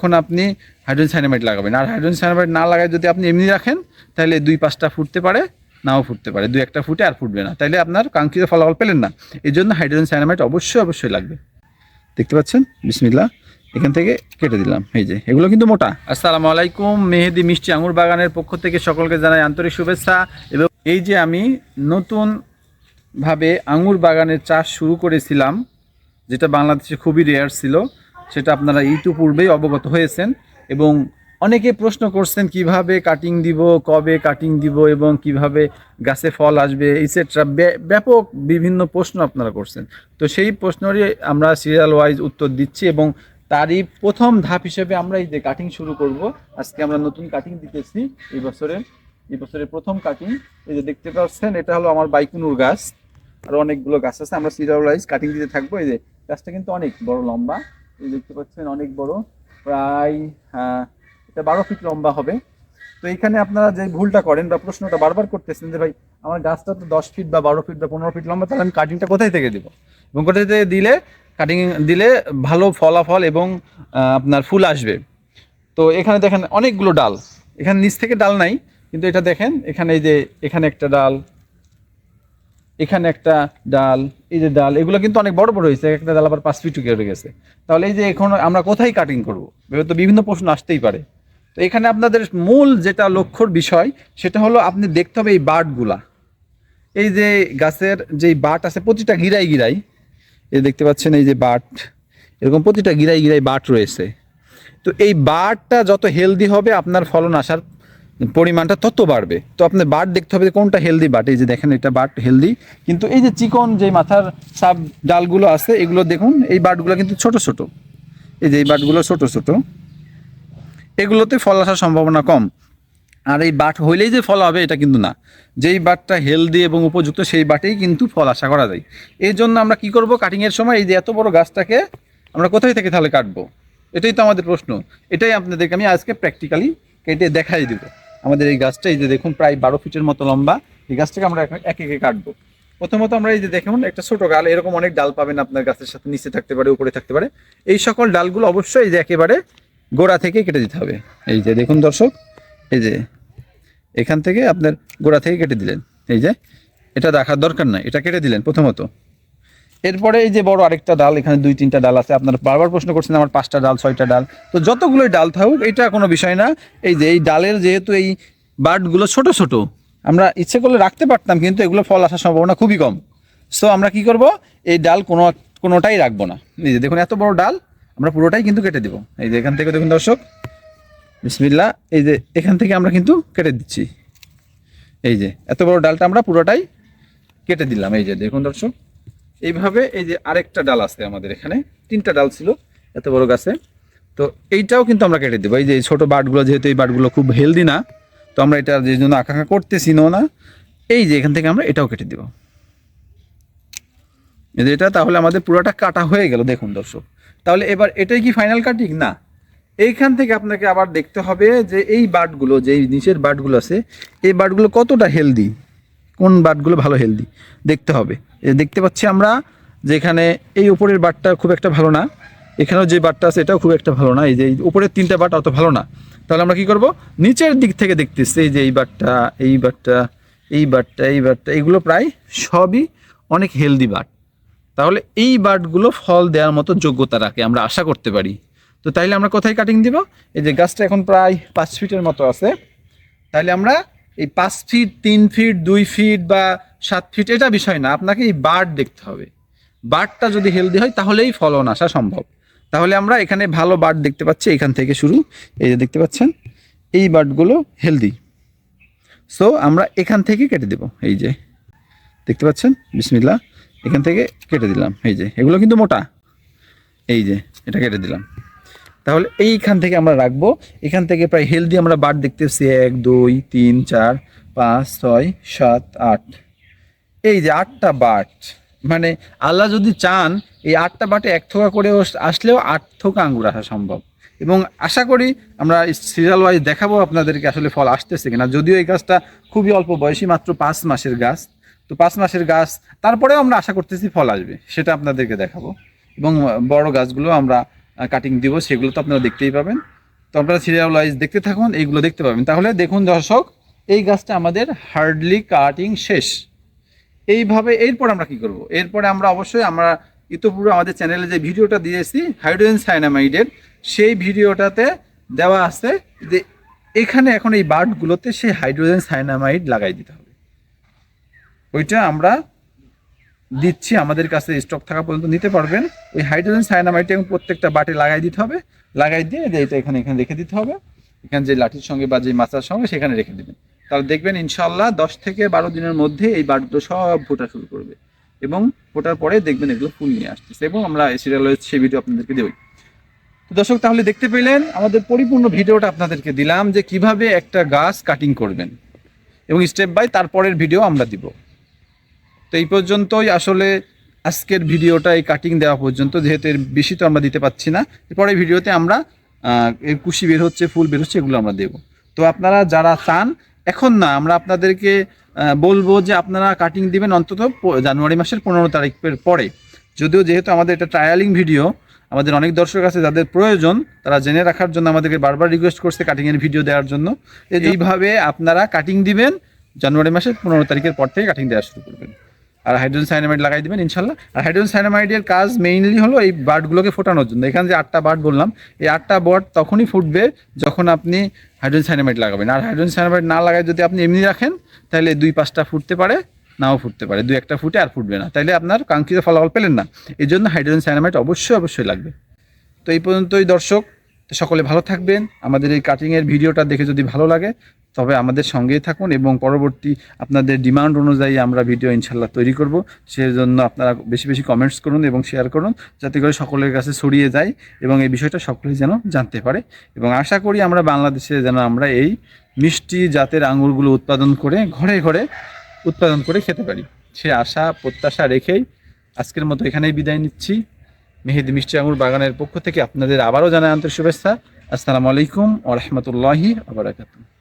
তখন আপনি hydrogen cyanamide লাগাবেন। আর হাইড্রোজেন সাইনামাইড না লাগায় যদি আপনি এমনি রাখেন, তাহলে দুই পাঁচটা ফুটতে পারে, নাও ফুটতে পারে। দুই একটা ফুটে আর ফুটবে না। তাইলে আপনার কাঙ্ক্ষিত ফলাফল পেলেন না। এই জন্য হাইড্রোজেন সাইনামাইড অবশ্যই অবশ্যই লাগবে। দেখতে পাচ্ছেন? বিসমিল্লা এখান থেকে কেটে দিলাম। এই যে, এগুলো কিন্তু মোটা। আসসালামু আলাইকুম। মেহেদি মিষ্টি আঙুর বাগানের পক্ষ থেকে সকলকে জানাই আন্তরিক শুভেচ্ছা। এবং এই যে আমি নতুন ভাবে আঙুর বাগানের চাষ শুরু করেছিলাম, যেটা বাংলাদেশে খুবই রেয়ার ছিল সেটা আপনারা ইতিপূর্বেই অবগত হয়েছেন এবং অনেকে প্রশ্ন করছেন, কীভাবে কাটিং দিব, কবে কাটিং দিব এবং কীভাবে গাছে ফল আসবে ইসেট্রা ব্যাপক বিভিন্ন প্রশ্ন আপনারা করছেন। তো সেই প্রশ্নেরই আমরা সিরিয়াল ওয়াইজ উত্তর দিচ্ছি এবং তারই প্রথম ধাপ হিসেবে আমরা এই যে কাটিং শুরু করব, আজকে আমরা নতুন কাটিং দিতেছি এই বছরে। এই বছরের প্রথম কাটিং এই যে দেখতে পাচ্ছেন, এটা হলো আমার বাইকুনুর গাছ। আরও অনেকগুলো গাছ আছে, আমরা সিরিয়াল ওয়াইজ কাটিং দিতে থাকব। এই যে গাছটা কিন্তু অনেক বড় লম্বা। এই দেখতে পাচ্ছেন অনেক বড়। প্রায় আহ, এটা বারো ফিট লম্বা হবে। তো এখানে আপনারা যে ভুলটা করেন বা প্রশ্নটা বারবার করতেছেন যে ভাই আমার গাছটা তো দশ ফিট বা বারো ফিট বা পনেরো ফিট লম্বা তাহলে আমি কাটিংটা কোথায় থেকে দিব? এবং কোথায় থেকে দিলে কাটিং দিলে ভালো ফলাফল এবং আপনার ফুল আসবে। তো এখানে দেখেন অনেকগুলো ডাল। এখানে নিচ থেকে ডাল নাই কিন্তু এটা দেখেন এখানে এই যে এখানে একটা ডাল এখানে একটা ডাল, এই যে ডাল, এগুলো কিন্তু অনেক বড় বড় হয়েছে, একটা ডাল আবার পাঁচ ফিট কেটে গেছে। তাহলে এই যে এখন আমরা কোথায় কাটিং করব? তো বিভিন্ন প্রশ্ন আসতেই পারে। তো এখানে আপনাদের মূল যেটা লক্ষ্যর বিষয়, সেটা হলো আপনি দেখতে হবে এই বাটগুলা। এই যে গাছের যেই বাট আছে, প্রতিটা গিরাই গিরাই এই দেখতে পাচ্ছেন এই যে বাট, এরকম প্রতিটা গিরাই গিরাই বাট রয়েছে। তো এই বাটটা যত হেলদি হবে, আপনার ফলন আসার পরিমাণটা তত বাড়বে। তো আপনার বাট দেখতে হবে কোনটা হেলদি বাট। এই যে দেখেন, এটা বাট হেলদি কিন্তু এই যে চিকন যে মাথার সাব ডালগুলো আছে, এগুলো দেখুন, এই বাটগুলো কিন্তু ছোট ছোট। এই যে এই বাটগুলো ছোট ছোট। এগুলোতে ফল আসার সম্ভাবনা কম। আর এই বাট হইলেই যে ফল হবে, এটা কিন্তু না। যেই বাটটা হেলদি এবং উপযুক্ত, সেই বাটেই কিন্তু ফল আশা করা যায়। এই জন্য আমরা কি করব কাটিংয়ের সময় এই যে এত বড় গাছটাকে আমরা কোথায় থেকে তাহলে কাটবো? এটাই তো আমাদের প্রশ্ন। এটাই আপনাদেরকে আমি আজকে প্র্যাকটিক্যালি কেটে দেখাই দিব। আমাদের এই গাছটা, এই যে দেখুন, প্রায় বারো ফিটের মতো লম্বা। এই গাছটাকে আমরা এখন একে একে কাটবো। প্রথমত আমরা এই যে দেখুন, একটা ছোট গাল এরকম অনেক ডাল পাবেন আপনার গাছের সাথে, নিচে থাকতে পারে, উপরে থাকতে পারে। এই সকল ডালগুলো অবশ্যই যে একেবারে গোড়া থেকে কেটে দিতে হবে। এই যে দেখুন দর্শক, এই যে এখান থেকে আপনার গোড়া থেকে কেটে দিলেন। এই যে, এটা দেখার দরকার নাই, এটা কেটে দিলেন প্রথমত। এরপরে এই যে বড় আরেকটা ডাল, এখানে দুই, তিনটা ডাল আছে। আপনারা বারবার প্রশ্ন করছেন, আমার পাঁচটা ডাল, ছয়টা ডাল। তো যতগুলোই ডাল থাকুক, এটা কোনো বিষয় না। এই যে এই ডালের যেহেতু এই বার্ডগুলো ছোট ছোট, আমরা ইচ্ছে করলে রাখতে পারতাম, কিন্তু এগুলো ফল আসার সম্ভাবনা খুবই কম। সো আমরা কি করব? এই ডাল কোনো কোনোটাই রাখব না। এই যে দেখুন, এত বড় ডাল, আমরা পুরোটাই কিন্তু কেটে দেবো। এই যে এখান থেকে দেখুন, দর্শক। বিসমিল্লা এই যে এখান থেকে আমরা কিন্তু কেটে দিচ্ছি। এই যে, এত বড় ডালটা আমরা পুরোটাই কেটে দিলাম। এই যে দেখুন, দর্শক। এইভাবে এই যে আরেকটা ডাল আছে আমাদের এখানে, তিনটা ডাল ছিল, এত বড় গাছে। তো এইটাও কিন্তু আমরা কেটে দেবো। এই যে ছোটো বাটগুলো, যেহেতু এই বাটগুলো খুব হেলদি না, তো আমরা এটা যে জন্য আকাঙ্ক্ষা করতেছি না এই যে এখান থেকে আমরা এটাও কেটে দেবো। এটা তাহলে আমাদের পুরোটা কাটা হয়ে গেল, দেখুন দর্শক। তাহলে এবার এটাই কি ফাইনাল কাটিং না। এইখান থেকে আপনাকে আবার দেখতে হবে যে এই বাটগুলো, যে নিচের বাটগুলো আছে, এই বাটগুলো কতটা হেলদি কোন বাটগুলো ভালো হেলদি দেখতে হবে। দেখতে পাচ্ছি আমরা যে এখানে এই উপরের বাটটা খুব একটা ভালো না। এখানেও যে বাটটা আছে এটাও খুব একটা ভালো না। এই যে উপরের তিনটা বাট অত ভালো না। তাহলে আমরা কি করব? নিচের দিক থেকে দেখতেছি এই যে এই বাটটা এই বাটটা এই বাটটা এই বাটটা এইগুলো প্রায় সবই অনেক হেলদি বাট। তাহলে এই বাটগুলো ফল দেওয়ার মতো যোগ্যতা রাখে, আমরা আশা করতে পারি। তো তাইলে আমরা কোথায় কাটিং দিব? এই যে গাছটা এখন প্রায় পাঁচ ফিটের মতো আছে। তাহলে আমরা এই পাঁচ ফিট তিন ফিট দুই ফিট বা সাত ফিট এটা বিষয় না। আপনাকে এই বার্ড দেখতে হবে। বার্ডটা যদি হেলদি হয়, তাহলেই ফলন আসা সম্ভব। তাহলে আমরা এখানে ভালো বার্ড দেখতে পাচ্ছি, এখান থেকে শুরু। এই যে দেখতে পাচ্ছেন, এই বার্ডগুলো হেলদি সো আমরা এখান থেকে কেটে দেব, এই যে। দেখতে পাচ্ছেন? বিসমিল্লা এখান থেকে কেটে দিলাম, এই যে। এগুলো কিন্তু মোটা। এই যে, এটা কেটে দিলাম। তাহলে এইখান থেকে আমরা রাখব। এখান থেকে প্রায় হেলদি আমরা বার দেখতেছি, এক, দুই, তিন, চার, পাঁচ, ছয়, সাত, আট। এই যে আটটা বাট মানে আল্লাহ যদি চান, এই আটটা বাটে এক থোকা করে আসলেও আট থোকা আঙ্গুর আসা সম্ভব। এবং আশা করি আমরা সিরিয়াল ওয়াইজ দেখাবো আপনাদেরকে আসলে ফল আসতেছে কিনা। যদিও এই গাছটা খুবই অল্প বয়সী, মাত্র পাঁচ মাসের গাছ। তো পাঁচ মাসের গাছ, তারপরেও আমরা আশা করতেছি ফল আসবে, সেটা আপনাদেরকে দেখাবো। এবং বড় গাছগুলো আমরা কাটিং দিব, সেগুলো তো আপনারা দেখতেই পাবেন। তো আপনারা সিরিয়াল ওয়াইজ দেখতে থাকুন, এইগুলো দেখতে পাবেন। তাহলে দেখুন দর্শক, এই গাছটা আমাদের হার্ডলি কাটিং শেষ। এইভাবে, এরপর আমরা কি করব? এরপরে আমরা অবশ্যই, আমরা ইতোপূর্বে আমাদের চ্যানেলে যে ভিডিওটা দিয়েছি হাইড্রোজেন সাইনামাইডের সেই ভিডিওটাতে দেওয়া আছে যে এখানে এখন এই বার্ডগুলোতে সেই হাইড্রোজেন সাইনামাইড লাগাই দিতে হবে। ওইটা আমরা দিচ্ছি, আমাদের কাছে স্টক থাকা পর্যন্ত নিতে পারবেন। ওই হাইড্রোজেন সাইনামাইডটা এবং প্রত্যেকটা বাটে লাগাই দিতে হবে। লাগাই দিয়ে এটা এখানে এখানে রেখে দিতে হবে। এখানে যে লাঠির সঙ্গে বা যে মাছার সঙ্গে, সেখানে রেখে দেবেন। তাহলে দেখবেন ইনশাল্লাহ দশ থেকে বারো দিনের মধ্যে এই বার্ডগুলো সব ফোটা শুরু করবে এবং ফোটার পরে দেখবেন এগুলো ফুল নিয়ে আসতেছে এবং আমরা সিরিয়াল সেই ভিডিও আপনাদেরকে দেবই। তো দর্শক, তাহলে দেখতে পেলেন, আমাদের পরিপূর্ণ ভিডিওটা আপনাদেরকে দিলাম যে কীভাবে একটা গাছ কাটিং করবেন এবং স্টেপ বাই তারপরের ভিডিও আমরা দিব। তো এই পর্যন্তই আসলে আজকের ভিডিওটা এই কাটিং দেওয়া পর্যন্ত যেহেতু এর বেশি তো আমরা দিতে পাচ্ছি না। এরপরে ভিডিওতে আমরা এর কুশি বের হচ্ছে ফুল বের হচ্ছে এগুলো আমরা দেব। তো আপনারা যারা চান এখন না আমরা আপনাদেরকে বলব যে আপনারা কাটিং দিবেন অন্তত জানুয়ারি মাসের পনেরো তারিখের পরে। যদিও যেহেতু আমাদের এটা ট্রায়ালিং ভিডিও আমাদের অনেক দর্শক আছে যাদের প্রয়োজন তারা জেনে রাখার জন্য আমাদেরকে বারবার রিকোয়েস্ট করছে কাটিংয়ের ভিডিও দেওয়ার জন্য। এইভাবে আপনারা কাটিং দিবেন জানুয়ারি মাসের পনেরো তারিখের পর থেকে কাটিং দেওয়া শুরু করবেন। আর হাইড্রোজেন সাইনামাইড লাগাই দিবেন, ইনশাল্লাহ। আর হাইড্রোজেন সাইনামাইডের কাজ মেইনলি হলো এই বার্ডগুলোকে ফোটানোর জন্য। এখানে যে আটটা বার্ড বললাম, এই আটটা বার্ড তখনই ফুটবে যখন আপনি হাইড্রোজেন সাইনামাইড লাগাবেন। আর হাইড্রোজেন সাইনামাইড না লাগায় যদি আপনি এমনি রাখেন, তাহলে দুই পাঁচটা ফুটতে পারে, নাও ফুটতে পারে। দুই একটা ফুটে আর ফুটবে না। তাইলে আপনার কাঙ্ক্ষিত ফলাফল পেলেন না। এই জন্য হাইড্রোজেন সাইনামাইড অবশ্যই অবশ্যই লাগবে। তো এই পর্যন্তই দর্শক, সকলে ভালো থাকবেন। আমাদের এই কাটিংয়ের ভিডিওটা দেখে যদি ভালো লাগে তবে আমাদের সঙ্গেই থাকুন এবং পরবর্তী আপনাদের ডিমান্ড অনুযায়ী আমরা ভিডিও ইনশাল্লাহ তৈরি করব। সেজন্য আপনারা বেশি বেশি কমেন্টস করুন এবং শেয়ার করুন, যাতে করে সকলের কাছে ছড়িয়ে যায় এবং এই বিষয়টা সকলেই যেন জানতে পারে। এবং আশা করি আমরা বাংলাদেশে যেন আমরা এই মিষ্টি জাতের আঙুরগুলো উৎপাদন করে ঘরে ঘরে উৎপাদন করে খেতে পারি। সে আশা, প্রত্যাশা রেখেই আজকের মতো এখানেই বিদায় নিচ্ছি। মেহেদি মিষ্টি আঙুর বাগানের পক্ষ থেকে আপনাদের আবারও জানাই আন্তরিক শুভেচ্ছা। আসসালামু আলাইকুম ও আবরাকাতুহ